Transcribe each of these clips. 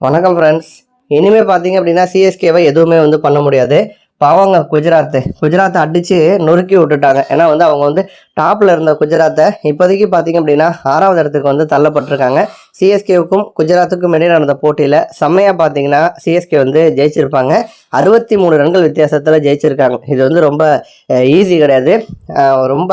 வணக்கம் ஃப்ரெண்ட்ஸ் இனிமேல் பார்த்தீங்க அப்படின்னா சிஎஸ்கேவை எதுவுமே வந்து பண்ண முடியாது. பாவங்க குஜராத் குஜராத்தை அடித்து நொறுக்கி விட்டுட்டாங்க. ஏன்னா வந்து அவங்க வந்து டாப்பில் இருந்த குஜராத்தை இப்போதைக்கு பார்த்தீங்க அப்படின்னா ஆறாவது இடத்துக்கு வந்து தள்ளப்பட்டிருக்காங்க. சிஎஸ்கேவுக்கும் குஜராத்துக்கும் இடையே நடந்த போட்டியில் செம்மையாக பார்த்தீங்கன்னா சிஎஸ்கே வந்து ஜெயிச்சிருப்பாங்க. அறுபத்தி மூணு ரன்கள் வித்தியாசத்தில் ஜெயிச்சிருக்காங்க. இது வந்து ரொம்ப ஈஸி கிடையாது. ரொம்ப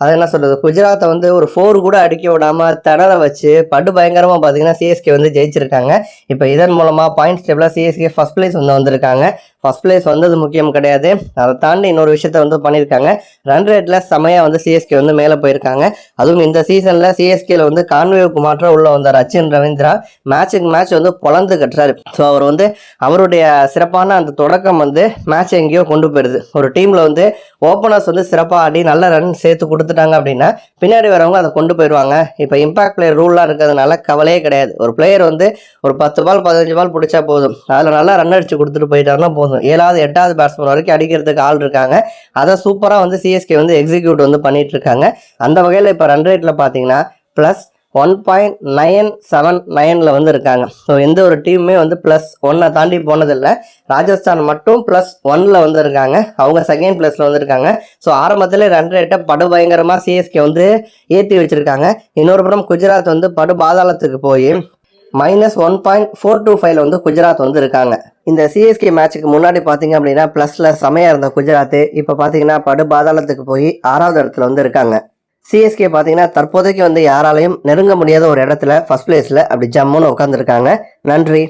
அது என்ன சொல்கிறது குஜராத்தை வந்து ஒரு ஃபோர் கூட அடிக்க விடாமல் திணற வச்சு படு பயங்கரமாக பார்த்தீங்கன்னா சிஎஸ்கே வந்து ஜெயிச்சிருக்காங்க. இப்போ இதன் மூலமாக பாயிண்ட்ஸ் டேபிளாக சிஎஸ்கே ஃபஸ்ட் பிளேஸ் வந்து வந்திருக்காங்க. ஃபஸ்ட் பிளேஸ் வந்தது முக்கியம் கிடையாது. அதை தாண்டி இன்னொரு விஷயத்த வந்து பண்ணியிருக்காங்க. ரன் ரேட்டில் செமையாக வந்து சிஎஸ்கே வந்து மேலே போயிருக்காங்க. அதுவும் இந்த சீசனில் சிஎஸ்கேல வந்து கான்வேவுக்கு மாற்றம் உள்ள வந்தார் அச்சின் ரவீந்திரா. மேட்சுக்கு மேட்ச் வந்து பொழந்து கட்டுறாரு. ஸோ அவர் வந்து அவருடைய சிறப்பான அந்த தொடக்கம் வந்து மேட்ச் எங்கேயோ கொண்டு போயிடுது ஒரு டீமில் வந்து ஓப்பனர்ஸ் வந்து சிறப்பாக ஆடி நல்ல ரன் சேர்த்து கொடுத்துட்டாங்க அப்படின்னா பின்னாடி வரவங்க அதை கொண்டு போயிடுவாங்க இப்போ இம்பாக்ட் பிளேயர் ரூல்லாம் இருக்கிறதுனால கவலையே கிடையாது. ஒரு பிளேயர் வந்து ஒரு பத்து பால் பதினஞ்சு பால் பிடிச்சா போதும். அதில் நல்லா ரன் அடிச்சு கொடுத்துட்டு போயிட்டாருன்னா போதும். ஏழாவது எட்டாவது பேட்ஸ்மேன் வரைக்கும் அடிக்கிறதுக்கு ஆள் இருக்காங்க. அதை சூப்பராக வந்து சிஎஸ்கே வந்து எக்ஸிக்யூட் வந்து பண்ணிட்டு இருக்காங்க அந்த வகையில் இப்போ ரன் ரேட்டில் பார்த்தீங்கன்னா plus one point nine seven நைனில் வந்து இருக்காங்க. ஸோ எந்த ஒரு டீமுமே வந்து ப்ளஸ் ஒன்னை தாண்டி போனதில்லை. ராஜஸ்தான் மட்டும் ப்ளஸ் ஒன்னில் வந்து இருக்காங்க. அவங்க செகண்ட் ப்ளஸில் வந்து இருக்காங்க. ஸோ ஆரம்பத்தில் ரன் ரேட்டை படு பயங்கரமாக சிஎஸ்கே வந்து ஏற்றி வச்சுருக்காங்க. இன்னொரு புறம் குஜராத் வந்து படு பாதாளத்துக்கு போய் minus one point four two ஃபைவ்ல வந்து குஜராத் வந்து இருக்காங்க. இந்த சிஎஸ்கே மேட்ச்சுக்கு முன்னாடி பார்த்தீங்க அப்படின்னா ப்ளஸில் செமையாக இருந்த குஜராத். இப்போ பார்த்தீங்கன்னா படு பாதாளத்துக்கு போய் ஆறாவது இடத்துல வந்து இருக்காங்க. சிஎஸ்கே பார்த்தீங்கன்னா தற்போதைக்கு வந்து யாராலையும் நெருங்க முடியாத ஒரு இடத்துல ஃபஸ்ட் பிளேஸில் அப்படி ஜம்முன்னு உட்காந்துருக்காங்க நன்றி.